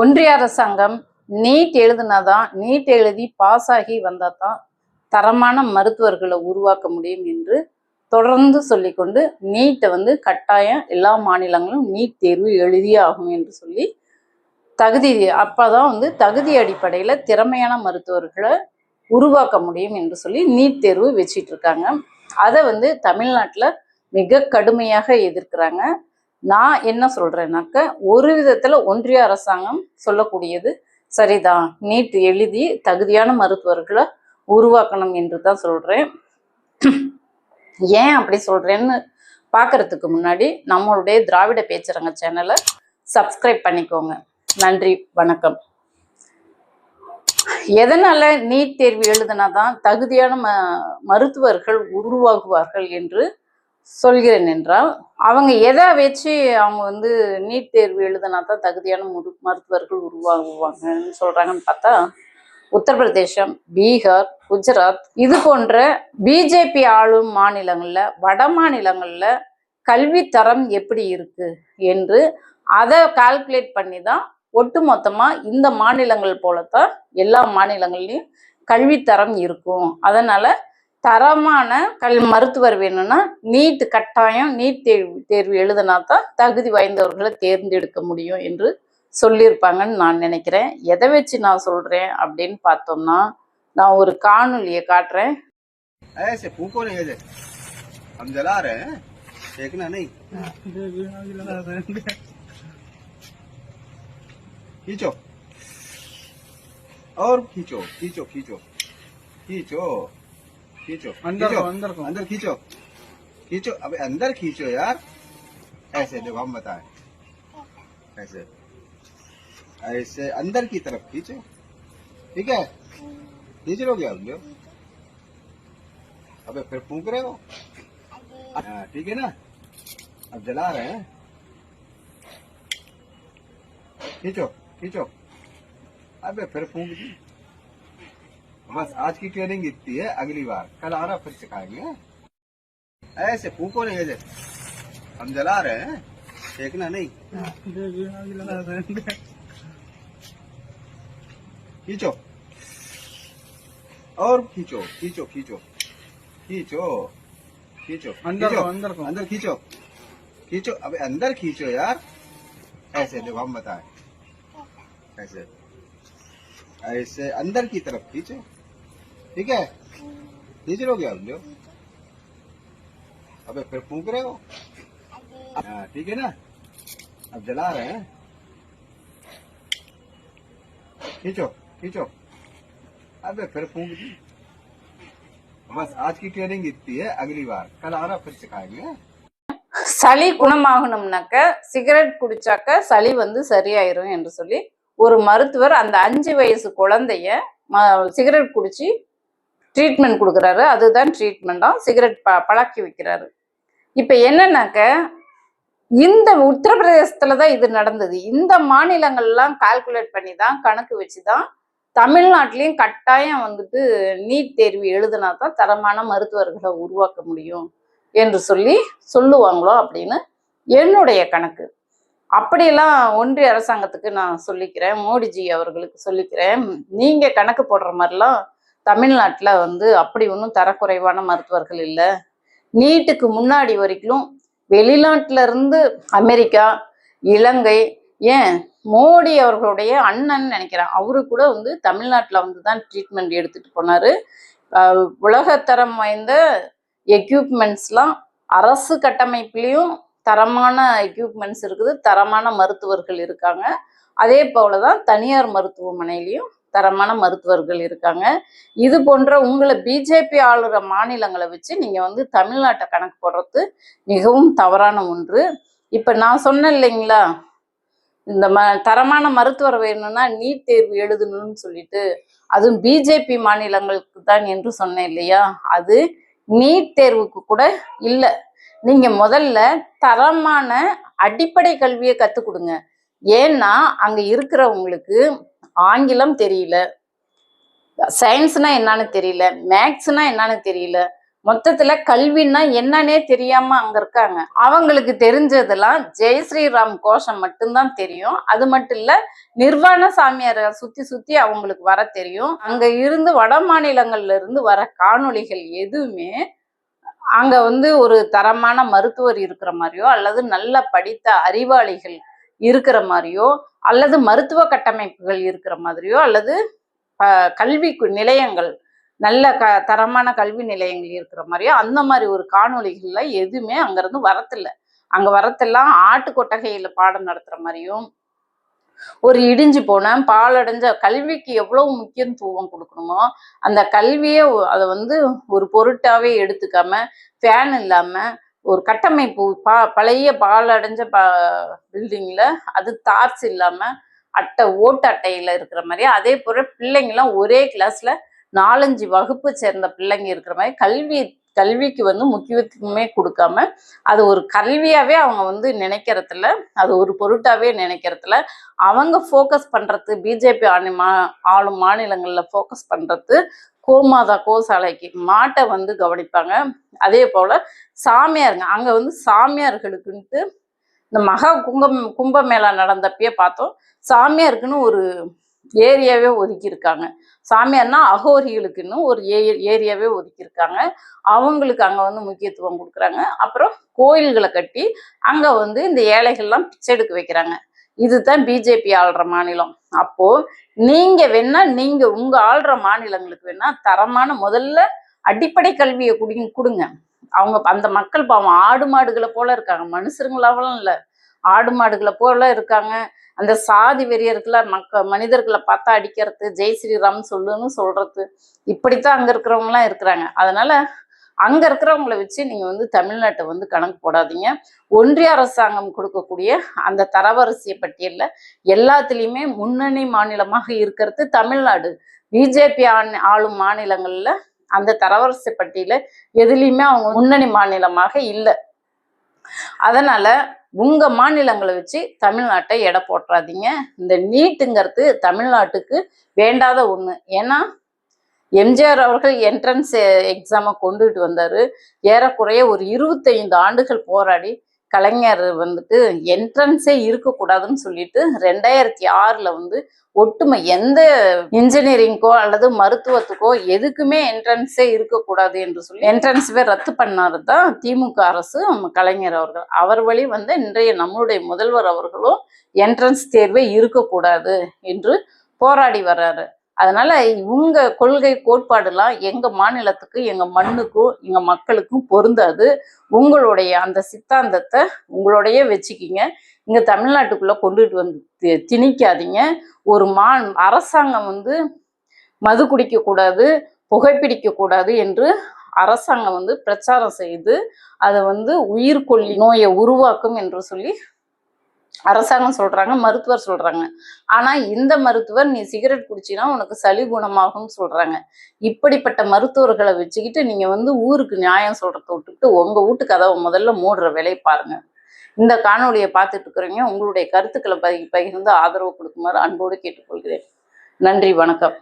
ஒன்றிய அரசாங்கம் நீட் எழுதினாதான் நீட் எழுதி பாஸ் ஆகி வந்தால் தான் தரமான மருத்துவர்களை உருவாக்க முடியும் என்று தொடர்ந்து சொல்லிக்கொண்டு நீட்டை வந்து கட்டாயம் எல்லா மாநிலங்களும் நீட் தேர்வு எழுதியே ஆகும் என்று சொல்லி தகுதி அப்போ தான் வந்து தகுதி அடிப்படையில் திறமையான மருத்துவர்களை உருவாக்க முடியும் என்று சொல்லி நீட் தேர்வு வச்சிட்டு இருக்காங்க. அதை வந்து தமிழ்நாட்டில் மிக கடுமையாக எதிர்க்கிறாங்க. நான் என்ன சொல்றேன்னாக்க ஒரு விதத்துல ஒன்றிய அரசாங்கம் சொல்லக்கூடியது சரிதான். நீட் எழுதி தகுதியான மருத்துவர்களை உருவாக்கணும் என்று தான் சொல்றேன். ஏன் அப்படி சொல்றேன்னு பார்க்கறதுக்கு முன்னாடி நம்மளுடைய திராவிட பேச்சரங்க சேனலை சப்ஸ்கிரைப் பண்ணிக்கோங்க. நன்றி வணக்கம். எதனால நீட் தேர்வு எழுதினாதான் தகுதியான ம மருத்துவர்கள் உருவாகுவார்கள் என்று சொல்கிறேன் என்றால் அவங்க எதை வச்சு அவங்க வந்து நீட் தேர்வு எழுதினா தான் தகுதியான முரு மருத்துவர்கள் உருவாகுவாங்கன்னு சொல்கிறாங்கன்னு பார்த்தா உத்தரப்பிரதேசம் பீகார் குஜராத் இது போன்ற பிஜேபி ஆளும் மாநிலங்களில் வட மாநிலங்களில் கல்வி தரம் எப்படி இருக்கு என்று அதை கால்குலேட் பண்ணி தான் ஒட்டு மொத்தமாக இந்த மாநிலங்கள் போலத்தான் எல்லா மாநிலங்கள்லேயும் கல்வித்தரம் இருக்கும். அதனால் தரமான கல் மருத்துவர் வேணும்னா நீட் கட்டாயம் நீட் தேர்வு தேர்வு எழுதினா தான் தகுதி வாய்ந்தவர்களை தேர்ந்தெடுக்க முடியும் என்று சொல்லியிருப்பாங்கன்னு நான் நினைக்கிறேன் எதை வச்சு நான் சொல்றேன் அப்படின்னு பார்த்தோம்னா நான் ஒரு காணொலியை காட்டுறேன் ऐसे फूको नहीं ऐसे हम जला रहे हैं फेंकना नहीं खींचो और खींचो खींचो खींचो खींचो खींचो। अंदर खींचो, अंदर को। अंदर खींचो। खींचो। अबे अंदर खींचो यार। ऐसे देखो हम बताएँ। ऐसे। ऐसे अंदर की तरफ़ खींचो। ठीक है? खींच लोगे अब लो अबे फिर फूक रहे हो? हाँ ठीक है ना? अब जला रहे हैं। खींचो खींचो। अबे फिर फूक। दी बस आज की ट्रेनिंग इतनी है अगली बार। कल आना फिर सिखाएँगे। ऐसे फूको नहीं ऐसे हम जला रहे हैं फेंकना नहीं। खींचो। और खींचो खींचो खींचो। खींचो खींचो अंदर को, अंदर को। अंदर खींचो। खींचो। अबे अंदर खींचो यार। ऐसे देखो हम बताए। ऐसे। ऐसे अंदर की तरफ़ खींचो। ठीक है खींच लोगे अब लो अबे फिर फूक रहे हो हाँ ठीक है ना अब जला रहे हैं खींचो खींचो अबे फिर फूक दी बस आज की ट्रेनिंग इतनी है अगली बार कल आना फिर सिखाएंगे சளி குணமாகணும்னாக்க சிகரெட் குடிச்சாக்க சளி வந்து சரியாயிரும் என்று சொல்லி ஒரு மருத்துவர் அந்த அஞ்சு வயசு குழந்தைய ம- சிகரெட் குடிச்சு ட்ரீட்மெண்ட் கொடுக்குறாரு. அதுதான் ட்ரீட்மெண்ட்டாக சிகரெட் ப பழக்கி வைக்கிறாரு. இப்போ என்னன்னாக்க இந்த உத்தரப்பிரதேசத்துல தான் இது நடந்தது. இந்த மாநிலங்கள்லாம் கால்குலேட் பண்ணி தான் கணக்கு வச்சு தான் தமிழ்நாட்டிலையும் கட்டாயம் வந்துட்டு நீட் தேர்வு எழுதினா தான் தரமான மருத்துவர்களை உருவாக்க முடியும் என்று சொல்லி சொல்லுவாங்களோ அப்படின்னு என்னுடைய கணக்கு. அப்படியெல்லாம் ஒன்றிய அரசாங்கத்துக்கு நான் சொல்லிக்கிறேன். மோடிஜி அவர்களுக்கு சொல்லிக்கிறேன். நீங்கள் கணக்கு போடுற மாதிரிலாம் தமிழ்நாட்டில் வந்து அப்படி ஒன்றும் தரக்குறைவான மருத்துவர்கள் இல்லை. நீட்டுக்கு முன்னாடி வரைக்கும் வெளிநாட்டுல இருந்து அமெரிக்கா இலங்கை ஏன் மோடி அவர்களுடைய அண்ணன் நினைக்கிறேன். அவரு கூட வந்து தமிழ்நாட்டில் வந்து தான் ட்ரீட்மெண்ட் எடுத்துகிட்டு போனாரு உலகத்தரம் வாய்ந்த எக்யூப்மெண்ட்ஸ்லாம் அரசு கட்டமைப்புலேயும் தரமான எக்யூப்மெண்ட்ஸ் இருக்குது தரமான மருத்துவர்கள் இருக்காங்க. அதே போல தான் தனியார் மருத்துவமனையிலையும் தரமான மருத்துவர்கள் இருக்காங்க. இது போன்ற உங்களை பிஜேபி ஆளுற மாநிலங்களை வச்சு நீங்கள் வந்து தமிழ்நாட்டை கணக்கு போடுறது மிகவும் தவறான ஒன்று. இப்போ நான் சொன்னேன் இல்லைங்களா? இந்த ம தரமான மருத்துவர் வேணும்னா நீட் தேர்வு எழுதணும்னு சொல்லிட்டு அதுவும் பிஜேபி மாநிலங்களுக்கு தான் என்று சொன்னேன் இல்லையா? அது நீட் தேர்வுக்கு கூட இல்லை. நீங்க முதல்ல தரமான அடிப்படை கல்வியை கற்றுக் கொடுங்க. ஏன்னா அங்க இருக்கிறவங்களுக்கு ஆங்கிலம் தெரியல. சயின்ஸ்னா என்னன்னு தெரியல. மேக்ஸ்னா என்னன்னு தெரியல. மொத்தத்துல கல்வின்னா என்னன்னே தெரியாம அங்க இருக்காங்க. அவங்களுக்கு தெரிஞ்சதெல்லாம் ஜெய் ஸ்ரீராம் கோஷம் மட்டும்தான் தெரியும். அது மட்டும் இல்ல நிர்வாண சாமியாரை சுத்தி சுத்தி அவங்களுக்கு வர தெரியும். அங்க இருந்து வட மாநிலங்கள்ல இருந்து வர காணொளிகள் எதுவுமே அங்க வந்து ஒரு தரமான மருத்துவர் இருக்கிற மாதிரியோ அல்லது நல்ல படித்த அறிவாளிகள் இருக்கிற மாதிரியோ அல்லது மருத்துவ கட்டமைப்புகள் இருக்கிற மாதிரியோ அல்லது கல்வி நிலையங்கள் நல்ல க தரமான கல்வி நிலையங்கள் இருக்கிற மாதிரியோ அந்த மாதிரி ஒரு காணொலிகளில் எதுவுமே அங்கேருந்து வரத்தில்லை. அங்கே வரத்தெல்லாம் ஆட்டு கொட்டகையில் பாடம் நடத்துகிற மாதிரியும் ஒரு இடிஞ்சு போன பாலடைஞ்ச கல்விக்கு எவ்வளவு முக்கியத்துவம் கொடுக்கணுமோ அந்த கல்வியை அதை வந்து ஒரு பொருட்டாவே எடுத்துக்காம ஃபேன் இல்லாமல் ஒரு கட்டமைப்பு பா பழைய பாலடைஞ்ச ப பில்டிங்கில் அது தார்ஸ் இல்லாமல் அட்டை ஓட்டு அட்டையில் இருக்கிற மாதிரி அதே போல் பிள்ளைங்களாம் ஒரே கிளாஸில் நாலஞ்சு வகுப்பு சேர்ந்த பிள்ளைங்க இருக்கிற மாதிரி கல்வி கல்விக்கு வந்து முக்கியத்துவமே கொடுக்காம அது ஒரு கல்வியாகவே அவங்க வந்து நினைக்கிறதில்ல அது ஒரு பொருட்டாகவே நினைக்கிறதில்ல அவங்க ஃபோக்கஸ் பண்ணுறது பிஜேபி ஆணி மா ஆளும் மாநிலங்களில் ஃபோக்கஸ் பண்ணுறது கோமாதா கோசாலைக்கு மாட்டை வந்து கவனிப்பாங்க. அதே போல் சாமியாருங்க அங்கே வந்து சாமியார்களுக்குன்ட்டு இந்த மகா கும்பம் கும்பமேளா நடந்தப்பயே பார்த்தோம். சாமியாருக்குன்னு ஒரு ஏரியாவே ஒதுக்கியிருக்காங்க. சாமியார்னா அகோரிகளுக்குன்னு ஒரு ஏ ஏரியாவே ஒதுக்கியிருக்காங்க. அவங்களுக்கு அங்கே வந்து முக்கியத்துவம் கொடுக்குறாங்க. அப்புறம் கோயில்களை கட்டி அங்கே வந்து இந்த ஏழைகள்லாம் பிச்சை எடுக்க வைக்கிறாங்க. இதுதான் பிஜேபி ஆள்ற மாநிலம். அப்போ நீங்க வேணா நீங்க உங்க ஆள்ற மாநிலங்களுக்கு வேணா தரமான முதல்ல அடிப்படை கல்வியை குடி கொடுங்க. அவங்க அந்த மக்கள் பாவம் ஆடு மாடுகளை போல இருக்காங்க. மனுஷருங்களாவெல்லாம் இல்ல. ஆடு மாடுகளை போல இருக்காங்க. அந்த சாதி வெறியர்களை மக்க மனிதர்களை பார்த்தா அடிக்கிறது ஜெய் ஸ்ரீராம் சொல்லுன்னு சொல்றது. இப்படித்தான் அங்க இருக்கிறவங்கலாம் இருக்கிறாங்க. அதனால அங்க இருக்கிறவங்கள வச்சு நீங்க வந்து தமிழ்நாட்டை வந்து கணக்கு போடாதீங்க. ஒன்றிய அரசாங்கம் கொடுக்கக்கூடிய அந்த தரவரிசை பட்டியலில் எல்லாத்துலேயுமே முன்னணி மாநிலமாக இருக்கிறது தமிழ்நாடு. பிஜேபி ஆளும் மாநிலங்கள்ல அந்த தரவரிசை பட்டியல எதுலேயுமே அவங்க முன்னணி மாநிலமாக இல்லை. அதனால உங்க மாநிலங்களை வச்சு தமிழ்நாட்டை எடை போட்டுறாதீங்க. இந்த நீட்டுங்கிறது தமிழ்நாட்டுக்கு வேண்டாத ஒண்ணு. ஏன்னா எம்ஜிஆர் அவர்கள் என்ட்ரன்ஸ் எக்ஸாமை கொண்டுட்டு வந்தார். ஏறக்குறைய ஒரு இருபத்தைந்து ஆண்டுகள் போராடி கலைஞர் வந்துட்டு என்ட்ரன்ஸே இருக்கக்கூடாதுன்னு சொல்லிட்டு ரெண்டாயிரத்தி ஆறில் வந்து ஒட்டுமை எந்த இன்ஜினியரிங்க்கோ அல்லது மருத்துவத்துக்கோ எதுக்குமே என்ட்ரன்ஸே இருக்கக்கூடாது என்று சொல்லி என்ட்ரன்ஸவே ரத்து பண்ணாரு தான் திமுக அரசு நம்ம கலைஞர் அவர்கள். அவர் வழி வந்து இன்றைய நம்மளுடைய முதல்வர் அவர்களும் என்ட்ரன்ஸ் தேர்வே இருக்கக்கூடாது என்று போராடி வர்றாரு. அதனால இவங்க கொள்கை கோட்பாடுலாம் எங்க மாநிலத்துக்கு எங்க மண்ணுக்கும் எங்க மக்களுக்கும் பொருந்தாது. உங்களுடைய அந்த சித்தாந்தத்தை உங்களுடைய வச்சுக்கிங்க. இங்க தமிழ்நாட்டுக்குள்ள கொண்டுட்டு வந்து தி- திணிக்காதீங்க. ஒரு மா அரசாங்கம் வந்து மது குடிக்க கூடாது புகைப்பிடிக்க கூடாது என்று அரசாங்கம் வந்து பிரச்சாரம் செய்து அதை வந்து உயிர்கொல்லி நோயை உருவாக்கும் என்று சொல்லி அரசாங்கம் சொல்றாங்க மருத்துவர் சொல்றாங்க. ஆனா இந்த மருத்துவர் நீ சிகரெட் குடிச்சினா உனக்கு சளி குணமாகும்னு சொல்றாங்க. இப்படிப்பட்ட மருத்துவர்களை வச்சுக்கிட்டு நீங்க வந்து ஊருக்கு நியாயம் சொல்றத விட்டுக்கிட்டு உங்க வீட்டு கதவை முதல்ல மூடுற வேலையை பாருங்க. இந்த காணொளியை பார்த்துட்டு இருக்கிறீங்க உங்களுடைய கருத்துக்களை பகி பகிர்ந்து ஆதரவு கொடுக்குமாறு அன்போடு கேட்டுக்கொள்கிறேன். நன்றி வணக்கம்.